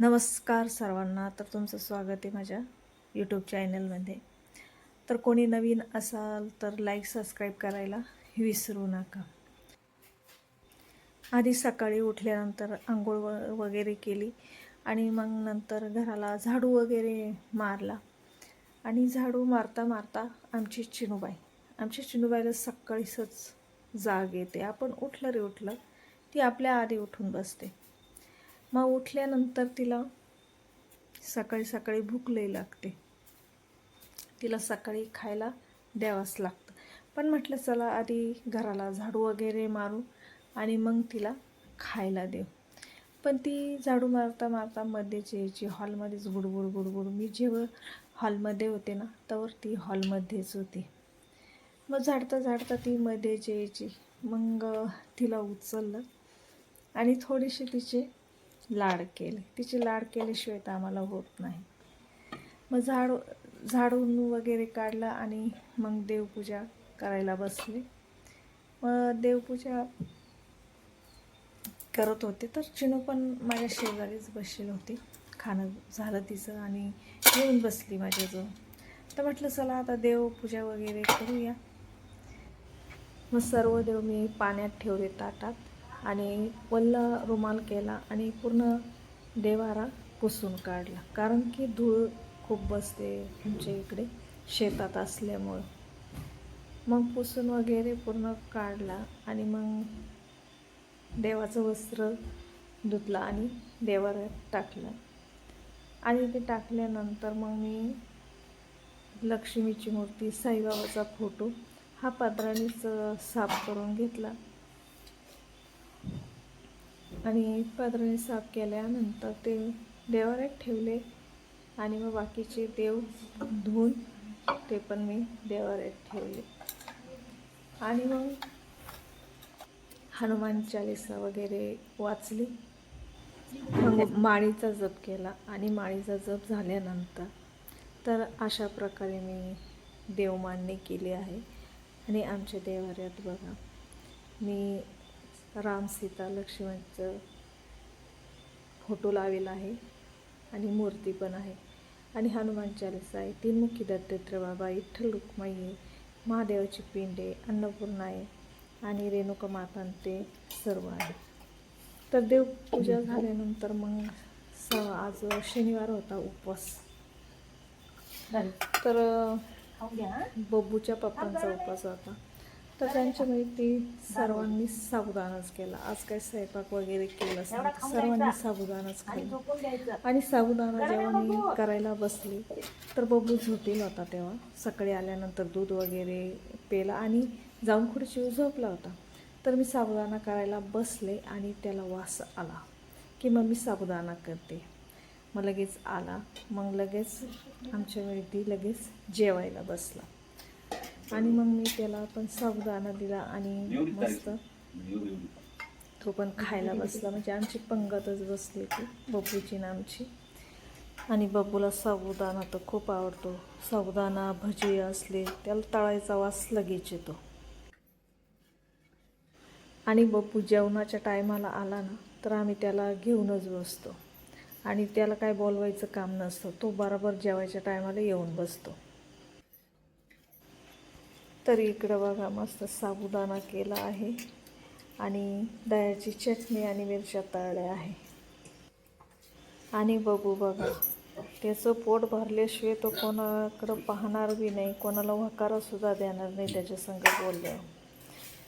नमस्कार सर्वांना. तर तुमचं स्वागत आहे माझ्या यूट्यूब चॅनलमध्ये तर कोणी नवीन असाल तर लाईक सबस्क्राईब करायला विसरू नका. आधी सकाळी उठल्यानंतर आंघोळ व वगैरे केली आणि मग नंतर घराला झाडू वगैरे मारला. आणि झाडू मारता मारता आमची चिनूबाई आमची चिनूबाईला सकाळीच जाग येते. आपण उठलं रे उठलं ती आपल्या आधी उठून बसते. मग उठल्यानंतर तिला सकाळी सकाळी भूक लई लागते. तिला सकाळी खायला द्यावंच लागतं. पण म्हटलं चला आधी घराला झाडू वगैरे मारू आणि मग तिला खायला देऊ. पण ती झाडू मारता मारता मध्येच यायची हॉलमध्येच गुडगुड गुडगुड मी जेव्हा हॉलमध्ये होते ना तर ती हॉलमध्येच होती. मग झाडता झाडता ती मध्येच यायची. मग तिला उचललं आणि थोडीशी तिचे लाड केले. तिचे लाड केल्याशिवाय तर आम्हाला होत नाही. मग झाड झाडून वगैरे काढलं आणि मग देवपूजा करायला बसले. मग देवपूजा करत होते. तर चिनू पण माझ्या शेजारीच बसलेली होती. खाणं झालं तिचं आणि येऊन बसली माझ्याजवळ. तर म्हटलं चला आता देवपूजा वगैरे करूया. मग सर्व देव मी पाण्यात ठेवले ताटात. आणि वल्ल रुमाल केला आणि पूर्ण देवारा पुसून काढला. कारण की धूळ खूप बसते आमच्या इकडे शेतात असल्यामुळं. मग पुसून वगैरे पूर्ण काढला आणि मग देवाचं वस्त्र धुतलं आणि देवाऱ्यात टाकलं. आणि ते टाकल्यानंतर मग मी लक्ष्मीची मूर्ती साईबाबाचा फोटो हा पदरानेच साफ करून घेतला. आणि पदराने साफ केल्यानंतर ते देवाऱ्यात ठेवले आणि मग बाकीचे देव धुवून ते पण मी देवाऱ्यात ठेवले. आणि मग हनुमान चालिसा वगैरे वाचली. मग माळीचा जप केला आणि माळीचा जप झाल्यानंतर तर अशा प्रकारे मी देवमान्य केली आहे. आणि आमच्या देवाऱ्यात बघा मी राम सीता लक्ष्मणचं फोटो लावेला आहे आणि मूर्ती पण आहे. आणि हनुमान चालिसा आहे तीनमुखी दत्तात्रय बाबा विठ्ठल रुक्माई आहे महादेवाची पिंड आहे अन्नपूर्णा आहे आणि रेणुका माता ते सर्व आहे तर देवपूजा झाल्यानंतर मग स आज शनिवार होता उपवास. तर बब्बूच्या पप्पांचा उपवास होता. तर त्यांच्या माहिती सर्वांनी साबुदाणाच केला. आज काही स्वयंपाक वगैरे केलाच नाही. सर्वांनी साबुदाणाच खाल्ला आणि साबुदाणा जेव्हा मी करायला बसले तर बब्बू झोपेल होता तेव्हा. सकाळी आल्यानंतर दूध वगैरे पेला आणि जाऊन खुर्चीवर झोपला होता. तर मी साबुदाणा करायला बसले आणि त्याला वास आला की मग मी साबुदाणा करते. मग लगेच आला. मग लगेच आमच्या वैदी लगेच जेवायला बसला. आणि मग मी त्याला पण साबुदाणा दिला आणि मस्त. तो पण खायला बसला. म्हणजे आमची पंगतच बसली होती बब्बूची ना आमची. आणि बब्बूला साबुदाणा तर खूप आवडतो. साबुदाणा भजी असले त्याला तळायचा वास लगेच येतो. आणि बप्पू जेवणाच्या टायमाला आला ना तर आम्ही त्याला घेऊनच बसतो. आणि त्याला काय बोलवायचं काम नसतं. तो बरोबर जेवायच्या टायमाला येऊन बसतो. तर इकडं बघा मस्त साबुदाणा केला आहे. आणि दह्याची चटणी आणि मिरच्या तळल्या आहे. आणि बघू बघा त्याचं पोट भरल्याशिवाय तो कोणाकडं पाहणार बी नाही कोणाला वकारासुद्धा देणार नाही त्याच्या संग बोलले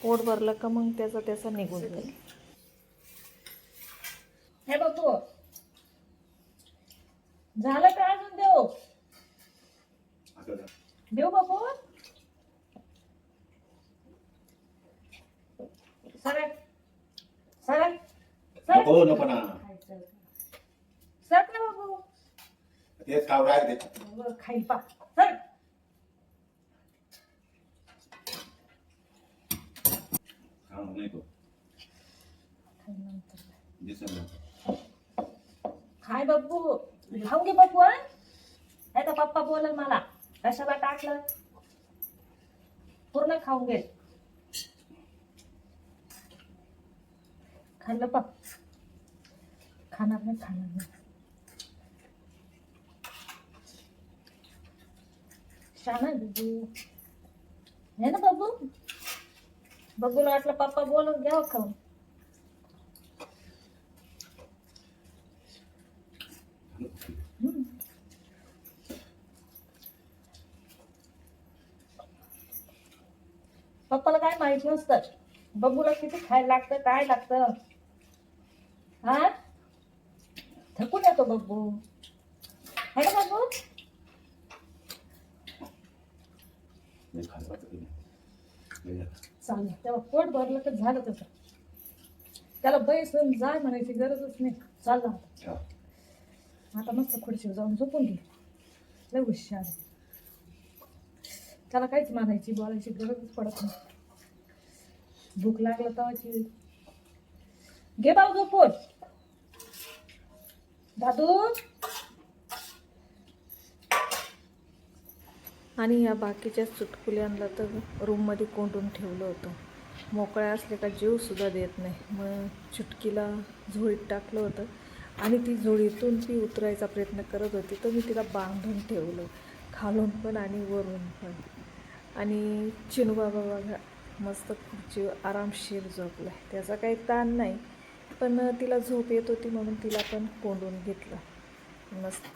पोट भरलं का मग त्याचा त्याचा निघून जाईल. हे बघू झालं का अजून देऊ देऊ बापू नको नको ना. सरक ना बाबू. तेच खाऊ राहिले ते. बरं, खाईल पा. सरक खाऊ नाही तो. दिसत खाय बापू खाऊन घे बापू हा. नाही तर पप्पा बोलल मला. कशाला टाकलं? पूर्ण खाऊन घे. खाल्लं पा. खाणार नाही खाणार नाही. छान आहे बघू हे ना बाबू. बघूला वाटलं पप्पा बोलून घ्यावं खाऊन पप्पाला काय माहीत नसतं. बबूला किती खायला लागतं काय लागतं? थकून येतो बब्बू है का झालं. चालेल. तेव्हा पोट भरलं तर झालं तसं. त्याला बैसून जाय म्हणायची गरजच नाही. चालला. आता मस्त खुर्चीवर जाऊन झोपून घे. लय हुशार आहे. त्याला काहीच मानायची बोलायची गरजच पडत नाही. भूक लागलं तेव्हाची घे भाऊ झोपून. दादू? आणि या बाकीच्या चुटकुल्यांना तर रूममध्ये कोंडून ठेवलं होतं. मोकळ्या असले का जीवसुद्धा देत नाही. मग चुटकीला झोळीत टाकलं होतं. आणि ती झोळीतून ती उतरायचा प्रयत्न करत होती तर मी तिला बांधून ठेवलं. खालून पण आणि वरून पण. आणि चिनूबाबा बघा मस्त खुर्ची आरामशीर झोपला त्याचा काही ताण नाही. पण तिला झोप येत होती म्हणून तिला पण कोंडून घेतलं. मस्त.